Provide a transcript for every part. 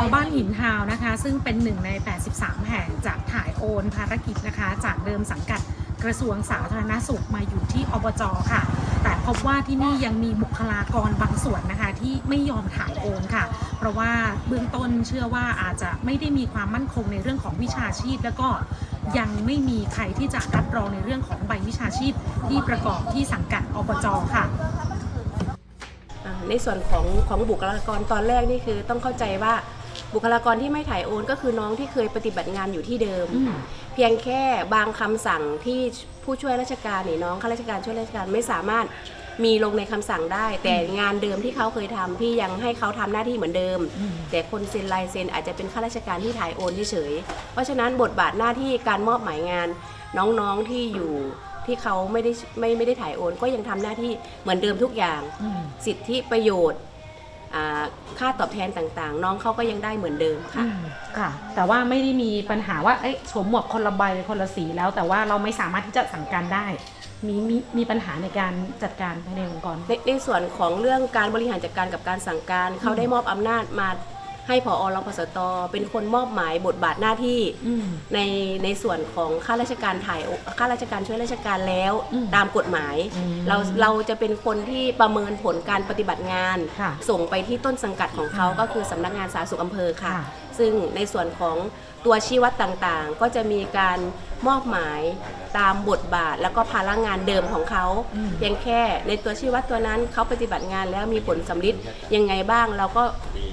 อบ้านหินฮาวนะคะ ซึ่งเป็นหนึ่งใน 83 แห่งจะถ่ายโอนภารกิจนะคะ จากเดิมสังกัดกระทรวงสาธารณสุขมาอยู่ที่อบจค่ะ แต่พบว่าที่นี่ยังมีบุคลากรบางส่วนนะคะ ที่ไม่ยอมถ่ายโอนค่ะ เพราะว่าเบื้องต้นเชื่อว่าอาจจะไม่ได้มีความมั่นคงในเรื่องของวิชาชีพ แล้วก็ยังไม่มีใครที่จะรับรองในเรื่องของใบวิชาชีพ ที่ประกอบที่สังกัดอบจค่ะในส่วนของของบุคลากรตอนแรกนี่คือต้องเข้าใจว่า บุคลากรที่ไม่ถ่ายโอนก็คือน้องที่เคยปฏิบัติงานอยู่ที่เดิมอืมเพียงแค่บางคำสั่งที่ผู้ช่วยราชการนี่น้องข้าราชการช่วยราชการไม่สามารถมีลงในคำสั่งได้ แต่งานเดิมที่เขาเคยทำพี่ยังให้เขาทำหน้าที่เหมือนเดิมอืมแต่คนเซ็นลายเซ็นอาจจะเป็นข้าราชการที่ถ่ายโอนเฉยๆเพราะฉะนั้นบทบาทหน้าที่การมอบหมายงานน้องๆที่อยู่ที่เขาไม่ได้ไม่ไม่ได้ถ่ายโอนก็ยังทำหน้าที่เหมือนเดิมทุกอย่างอืมสิทธิประโยชน์อ่า ค่าตอบแทนต่างๆ น้องเขาก็ยังได้เหมือนเดิมค่ะอืมค่ะ แต่ว่าไม่ได้มีปัญหาว่าเอ้ยสวมหมวกคนละใบคนละสีแล้ว แต่ว่าเราไม่สามารถที่จะสั่งการได้ มีมีมีปัญหาในการจัดการภายในองค์กร ในในส่วนของเรื่องการบริหารจัดการกับการสั่งการเขาได้มอบอำนาจมา ให้ผอรพสตเป็นคนมอบหมายบทบาทหน้าที่อืมในในส่วนของข้าราชการถ่ายข้าราชการช่วยราชการแล้วอืมตามกฎหมายอืมเราเราจะเป็นคนที่ประเมินผลการปฏิบัติงานค่ะส่งไปที่ต้นสังกัดของเขาค่ะก็คือสำนักงานสาธารณสุขอำเภอค่ะค่ะ ซึ่งในส่วนของตัวชี้วัดต่างๆ ก็จะมีการมอบหมายตามบทบาท แล้วก็ภาระงานเดิมของเขาอืมเพียงแค่ในตัวชี้วัดตัวนั้นเขาปฏิบัติงานแล้วมีผลสำลิดยังไงบ้างเราก็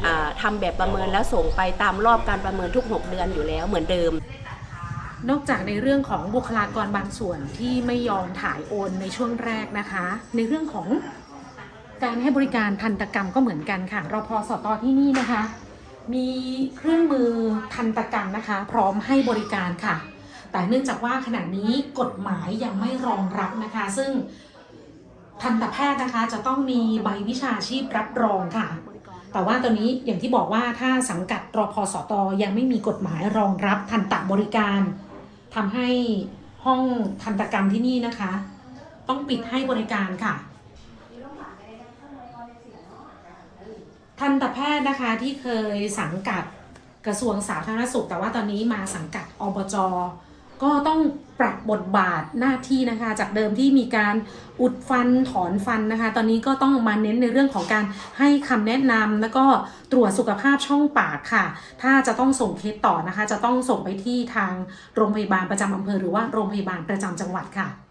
อ่าทำาแบบประเมินแล้วส่งไปตามรอบการประเมินทุก 6 เดือนอยู่แล้วเหมือนเดิม นอกจากในเรื่องของบุคลากรบางส่วนที่ไม่ยอมถ่ายโอนในช่วงแรกนะคะ ในเรื่องของการให้บริการทันตกรรมก็เหมือนกันค่ะรพสตที่นี่นะคะ มีเครื่องมือทันตกรรมนะคะ พร้อมให้บริการค่ะ แต่เนื่องจากว่าขณะนี้กฎหมายยังไม่รองรับนะคะ ซึ่งทันตแพทย์นะคะจะต้องมีใบวิชาชีพรับรองค่ะ แต่ว่าตอนนี้อย่างที่บอกว่าถ้าสังกัดรอพสตอยังไม่มีกฎหมายรองรับทันตบริการทำให้ห้องทันตกรรมที่นี่นะคะ ต้องปิดให้บริการค่ะ ทันตแพทย์นะคะที่เคยสังกัดกระทรวงสาธารณสุข แต่ว่าตอนนี้มาสังกัดอบจก็ต้องปรับบทบาทหน้าที่นะคะ จากเดิมที่มีการอุดฟันถอนฟันนะคะ ตอนนี้ก็ต้องมาเน้นในเรื่องของการให้คำแนะนำแล้วก็ตรวจสุขภาพช่องปากค่ะ ถ้าจะต้องส่งเคสต่อนะคะ จะต้องส่งไปที่ทางโรงพยาบาลประจำอำเภอหรือว่าโรงพยาบาลประจำจังหวัดค่ะ